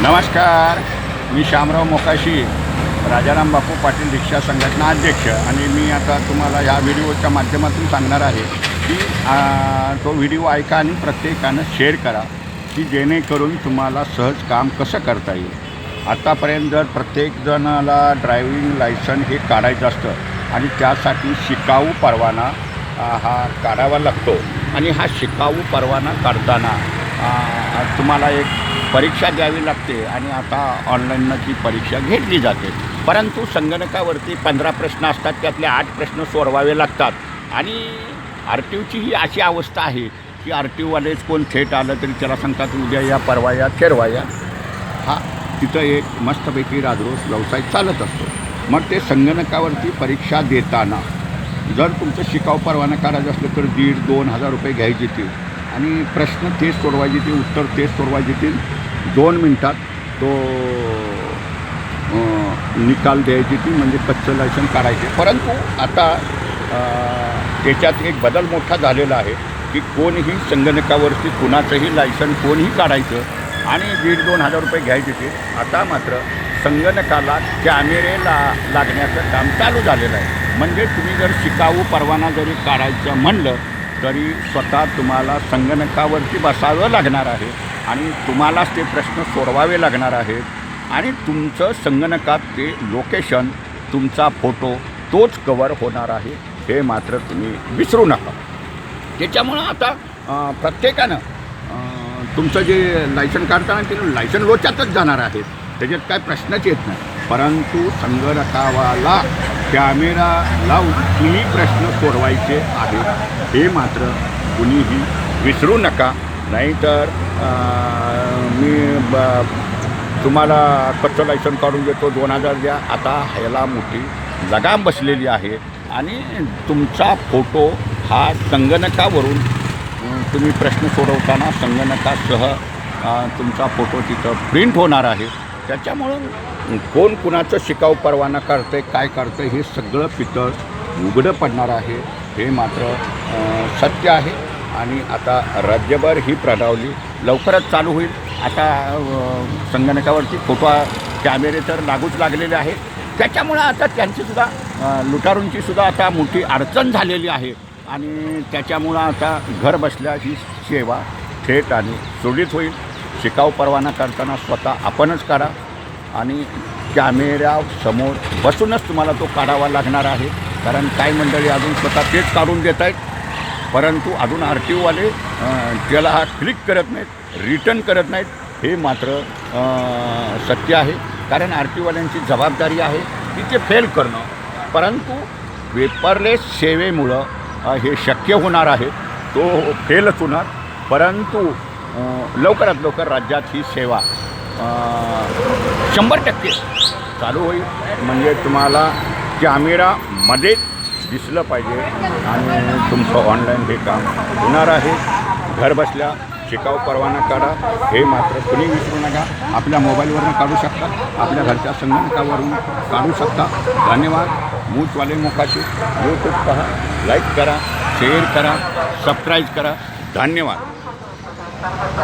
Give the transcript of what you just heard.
नमस्कार. मी श्यामराव मोकाशी राजाराम बापू पाटील रिक्षा संघटना अध्यक्ष. आणि मी आता तुम्हाला या व्हिडिओच्या माध्यमातून सांगणार आहे की तो व्हिडिओ ऐका आणि प्रत्येकानं शेअर करा की जेणेकरून तुम्हाला सहज काम कसं करता येईल. आतापर्यंत जर प्रत्येकजणाला ड्रायव्हिंग लायसन हे काढायचं असतं आणि त्यासाठी शिकाऊ परवाना हा काढावा लागतो. आणि हा शिकाऊ परवाना काढताना तुम्हाला एक परीक्षा द्यावी लागते आणि आता ऑनलाईननं ती परीक्षा घेतली जाते. परंतु संगणकावरती पंधरा प्रश्न असतात त्यातले आठ प्रश्न सोडवावे लागतात. आणि आर टी ओची ही अशी अवस्था आहे की आर टी ओवालेच कोण थेट आलं तरी त्याला सांगतात उद्या या परवा या खेरवा या. हा तिथं एक मस्तपैकी राजरोस व्यवसाय चालत असतो. मग ते संगणकावरती परीक्षा देताना जर तुमचं शिकाऊ परवाना काढायचं असलं तर दीड दोन हजार रुपये घ्यायचे ते. आणि प्रश्न तेच सोडवायचे ते उत्तर तेच सोडवायचे ते दोन मिनटात तो निकाल द्यायची ती म्हणजे कच्चं लायसन काढायचे. परंतु आता त्याच्यात एक बदल मोठा झालेला आहे की कोणीही संगणकावरती कुणाचंही लायसन कोणीही काढायचं आणि दीड दोन हजार रुपये घ्यायचे ते आता मात्र संगणकाला कॅमेरे ला लागण्याचं काम चालू झालेलं आहे. म्हणजे तुम्ही जर शिकाऊ परवाना जरी काढायचं म्हणलं तरी स्वतः तुम्हाला संगणकावरती बसावं लागणार आहे आणि तुम्हालाच ते प्रश्न सोडवावे लागणार आहेत. आणि तुमचं संगणकात ते लोकेशन तुमचा फोटो तोच कवर होणार आहे हे मात्र तुम्ही विसरू नका. त्याच्यामुळं आता प्रत्येकानं तुमचं जे लायसन काढताना ते लायसन लोच्यातच जाणार आहे त्याच्यात काय प्रश्नच येत नाही. परंतु संगणकावाला कॅमेरा लावून तुम्ही प्रश्न सोडवायचे आहेत हे मात्र कुणीही विसरू नका. नाहीतर मी ब तुम्हाला कच्चं लायसन काढून देतो दोन हजार द्या. आता ह्याला मोठी लगाम बसलेली आहे. आणि तुमचा फोटो हा संगणकावरून तुम्ही प्रश्न सोडवताना संगणकासह तुमचा फोटो तिथं प्रिंट होणार आहे. त्याच्यामुळं कोण कुणाचं शिकाऊ परवाना करते काय काढतं हे सगळं पितळ उघडं पडणार आहे. हे मात्र सत्य आहे. आणि आता राज्यभर ही प्रणावली लवकरच चालू होईल. आता संगणकावरती फोटो कॅमेरे तर लागूच लागलेले आहेत. त्याच्यामुळं आता त्यांचीसुद्धा लुटारूंचीसुद्धा आता मोठी अडचण झालेली आहे. आणि त्याच्यामुळं आता घर बसल्या ही सेवा थेट आणि सुरळीत होईल. शिकाऊ परवाना करताना स्वतः आपणच काढा आणि कॅमेऱ्यासमोर बसूनच तुम्हाला तो काढावा लागणार आहे. कारण काही मंडळी अजून स्वतः तेच काढून देत आहेत. परंतु अजून आर टी ओवाले त्याला हा क्लिक करत नाहीत रिटर्न करत नाहीत हे मात्र सत्य आहे. कारण आर टी ओवाल्यांची जबाबदारी आहे की ते फेल करणं. परंतु पेपरलेस सेवेमुळं हे शक्य होणार आहे. तो फेलच होणार. परंतु लवकरात लवकर राज्यात ही सेवा शंभर टक्के चालू होईल. म्हणजे तुम्हाला कॅमेरामध्येच दिसलं पाहिजे आणि तुमचं ऑनलाईन हे काम होणार आहे. घर बसल्या शिकाऊ परवाना काढा. हे मात्र कुणी विसरू नका. आपल्या मोबाईलवरून काढू शकता. आपल्या घरच्या संगणकावरून काढू शकता. धन्यवाद. मूचवाले मोकाशी. यूट्यूब पहा. लाईक करा. शेअर करा. सबस्क्राईब करा. धन्यवाद. Thank you.